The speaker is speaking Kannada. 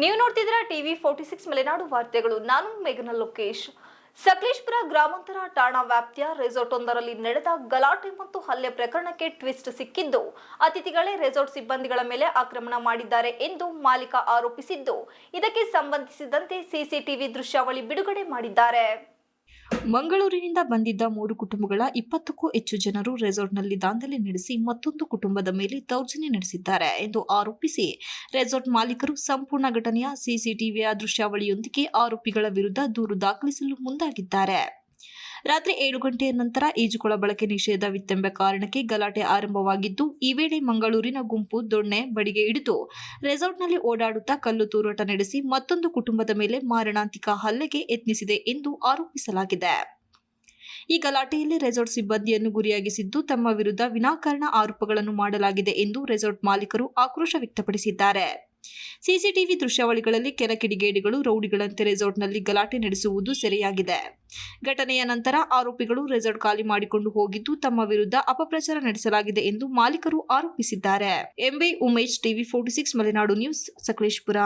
ನೀವು ನೋಡ್ತಿದ್ದೀರಾ ಟಿವಿ ಫೋರ್ಟಿ ಸಿಕ್ಸ್ ಮಲೆನಾಡು ವಾರ್ತೆಗಳು. ನಾನು ಮೇಘನ ಲೋಕೇಶ್. ಸಕಲೇಶ್ಪುರ ಗ್ರಾಮಾಂತರ ಠಾಣಾ ವ್ಯಾಪ್ತಿಯ ರೆಸಾರ್ಟ್ ಒಂದರಲ್ಲಿ ನಡೆದ ಗಲಾಟೆ ಮತ್ತು ಹಲ್ಲೆ ಪ್ರಕರಣಕ್ಕೆ ಟ್ವಿಸ್ಟ್ ಸಿಕ್ಕಿದ್ದು. ಅತಿಥಿಗಳೇ ರೆಸಾರ್ಟ್ ಸಿಬ್ಬಂದಿಗಳ ಮೇಲೆ ಆಕ್ರಮಣ ಮಾಡಿದ್ದಾರೆ ಎಂದು ಮಾಲೀಕ ಆರೋಪಿಸಿದ್ದು. ಇದಕ್ಕೆ ಸಂಬಂಧಿಸಿದಂತೆ ಸಿಸಿಟಿವಿ ದೃಶ್ಯಾವಳಿ ಬಿಡುಗಡೆ ಮಾಡಿದ್ದಾರೆ. ಮಂಗಳೂರಿನಿಂದ ಬಂದಿದ್ದ ಮೂರು ಕುಟುಂಬಗಳ ಇಪ್ಪತ್ತಕ್ಕೂ ಹೆಚ್ಚು ಜನರು ರೆಸಾರ್ಟ್ನಲ್ಲಿ ದಾಂಧಲೆ ನಡೆಸಿ ಮತ್ತೊಂದು ಕುಟುಂಬದ ಮೇಲೆ ದೌರ್ಜನ್ಯ ನಡೆಸಿದ್ದಾರೆ ಎಂದು ಆರೋಪಿಸಿ ರೆಸಾರ್ಟ್ ಮಾಲೀಕರು ಸಂಪೂರ್ಣ ಘಟನೆಯ ಸಿಸಿಟಿವಿಯ ದೃಶ್ಯಾವಳಿಯೊಂದಿಗೆ ಆರೋಪಿಗಳ ವಿರುದ್ಧ ದೂರು ದಾಖಲಿಸಲು ಮುಂದಾಗಿದ್ದಾರೆ. ರಾತ್ರಿ ಏಳು ಗಂಟೆಯ ನಂತರ ಈಜುಕೊಳ ಬಳಕೆ ನಿಷೇಧವಿತ್ತೆಂಬ ಕಾರಣಕ್ಕೆ ಗಲಾಟೆ ಆರಂಭವಾಗಿದ್ದು, ಈ ವೇಳೆ ಮಂಗಳೂರಿನ ಗುಂಪು ದೊಣ್ಣೆ ಬಡಿಗೆ ಹಿಡಿದು ರೆಸಾರ್ಟ್ನಲ್ಲಿ ಓಡಾಡುತ್ತಾ ಕಲ್ಲು ತೂರಾಟ ನಡೆಸಿ ಮತ್ತೊಂದು ಕುಟುಂಬದ ಮೇಲೆ ಮಾರಣಾಂತಿಕ ಹಲ್ಲೆಗೆ ಯತ್ನಿಸಿದೆ ಎಂದು ಆರೋಪಿಸಲಾಗಿದೆ. ಈ ಗಲಾಟೆಯಲ್ಲಿ ರೆಸಾರ್ಟ್ ಸಿಬ್ಬಂದಿಯನ್ನು ಗುರಿಯಾಗಿಸಿದ್ದು, ತಮ್ಮ ವಿರುದ್ಧ ವಿನಾಕಾರಣ ಆರೋಪಗಳನ್ನು ಮಾಡಲಾಗಿದೆ ಎಂದು ರೆಸಾರ್ಟ್ ಮಾಲೀಕರು ಆಕ್ರೋಶ ವ್ಯಕ್ತಪಡಿಸಿದ್ದಾರೆ. ಸಿಸಿಟಿವಿ ದೃಶ್ಯಾವಳಿಗಳಲ್ಲಿ ಕೆಲ ಕಿಡಿಗೇಡಿಗಳು, ರೌಡಿಗಳಂತೆ ರೆಸಾರ್ಟ್ನಲ್ಲಿ ಗಲಾಟೆ ನಡೆಸುವುದು ಸೆರೆಯಾಗಿದೆ. ಘಟನೆಯ ನಂತರ ಆರೋಪಿಗಳು ರೆಸಾರ್ಟ್ ಖಾಲಿ ಮಾಡಿಕೊಂಡು ಹೋಗಿದ್ದು, ತಮ್ಮ ವಿರುದ್ಧ ಅಪಪ್ರಚಾರ ನಡೆಸಲಾಗಿದೆ ಎಂದು ಮಾಲೀಕರು ಆರೋಪಿಸಿದ್ದಾರೆ. MB Umesh, TV forty six, Malenadu news, Sakleshpur.